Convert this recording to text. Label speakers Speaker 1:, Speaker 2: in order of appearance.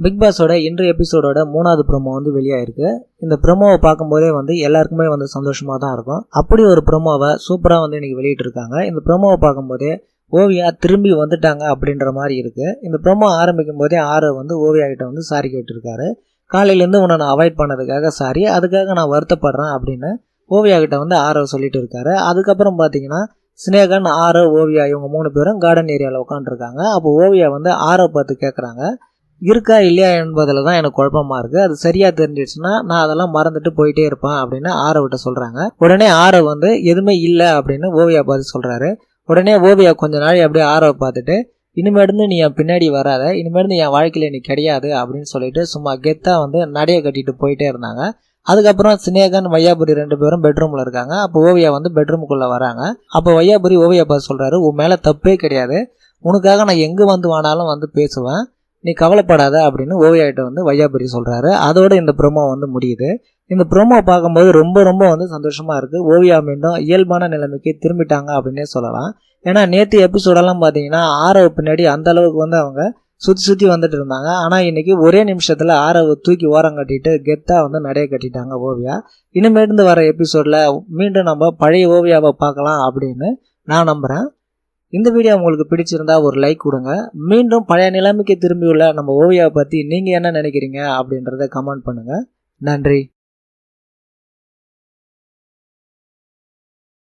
Speaker 1: Big பாஸோட இன்றைய எபிசோடோட மூணாவது ப்ரோமோ வந்து வெளியாயிருக்கு. இந்த ப்ரொமோவை பார்க்கும்போதே வந்து எல்லாருக்குமே வந்து சந்தோஷமாக தான் இருக்கும். அப்படி ஒரு ப்ரொமோவை சூப்பராக வந்து இன்றைக்கி வெளியிட்டிருக்காங்க. இந்த ப்ரொமோவை பார்க்கும்போதே ஓவியா திரும்பி வந்துட்டாங்க அப்படின்ற மாதிரி இருக்குது இந்த ப்ரொமோ ஆரம்பிக்கும் போதே ஆறு வந்து ஓவியா கிட்ட வந்து சாரி கேட்டிருக்காரு. காலையிலேருந்து உன்னை நான் அவாய்ட் பண்ணதுக்காக சாரி அதுக்காக நான் வருத்தப்படுறேன் அப்படின்னு ஓவியா கிட்ட வந்து ஆரவ் சொல்லிட்டு இருக்காரு அதுக்கப்புறம் பார்த்தீங்கன்னா சினேகன் ஆரவ் ஓவியா இவங்க மூணு பேரும் கார்டன் ஏரியாவில் உட்காந்துருக்காங்க அப்போ ஓவியா வந்து ஆரவ் பார்த்து கேட்குறாங்க இருக்கா இல்லையா என்பதில் தான் எனக்கு குழப்பமாக இருக்குது அது சரியாக தெரிஞ்சிடுச்சுன்னா நான் அதெல்லாம் மறந்துட்டு போயிட்டே இருப்பேன் அப்படின்னு ஆரவிட்ட சொல்கிறாங்க உடனே ஆரவ் வந்து எதுவுமே இல்லை அப்படின்னு ஓவியா பார்த்து சொல்கிறாரு உடனே ஓவியா கொஞ்ச நாள் அப்படியே ஆரவ பார்த்துட்டு இனிமேருந்து நீ என் பின்னாடி வராத இனிமேருந்து என் வாழ்க்கையில் நீ கிடையாது அப்படின்னு சொல்லிட்டு சும்மா கெத்தாக வந்து நடைய கட்டிட்டு போயிட்டே இருந்தாங்க. அதுக்கப்புறம் சினேகன் வையாபுரி ரெண்டு பேரும் பெட்ரூமில் இருக்காங்க. அப்போ ஓவியா வந்து பெட்ரூமுக்குள்ளே வராங்க. அப்போ வையாபுரி ஓவியா பார்த்து சொல்கிறாரு உன் மேலே தப்பே கிடையாது. உனக்காக நான் எங்கே வந்து வானாலும் வந்து பேசுவேன். நீ கவலைப்படாத அப்படின்னு ஓவியாகிட்ட வந்து வையாபுரி சொல்கிறாரு அதோட இந்த ப்ரோமோ வந்து முடியுது. இந்த ப்ரோமோ பார்க்கும்போது ரொம்ப ரொம்ப வந்து சந்தோஷமாக இருக்குது ஓவியா மீண்டும் இயல்பான நிலைமைக்கு திரும்பிட்டாங்க அப்படின்னே சொல்லலாம். ஏன்னா நேற்று எபிசோடெல்லாம் பார்த்தீங்கன்னா ஆரவ பின்னாடி அந்த அளவுக்கு வந்து அவங்க சுற்றி சுற்றி வந்துட்டு இருந்தாங்க. ஆனால் இன்னைக்கு ஒரே நிமிஷத்தில் ஆரவ தூக்கி ஓரம் கட்டிட்டு கெத்தாக வந்து நடைய கட்டிட்டாங்க ஓவியா. இனிமேட்டு வர எபிசோடில் மீண்டும் நம்ம பழைய ஓவியாவை பார்க்கலாம் அப்படின்னு நான் நம்புகிறேன் இந்த வீடியோ உங்களுக்கு பிடிச்சிருந்தா ஒரு லைக் கொடுங்க. மீண்டும் பழைய நிலைமைக்கு திரும்பியுள்ள நம்ம ஓவியாவை பற்றி நீங்கள் என்ன நினைக்கிறீங்க அப்படின்றத கமெண்ட் பண்ணுங்கள் நன்றி.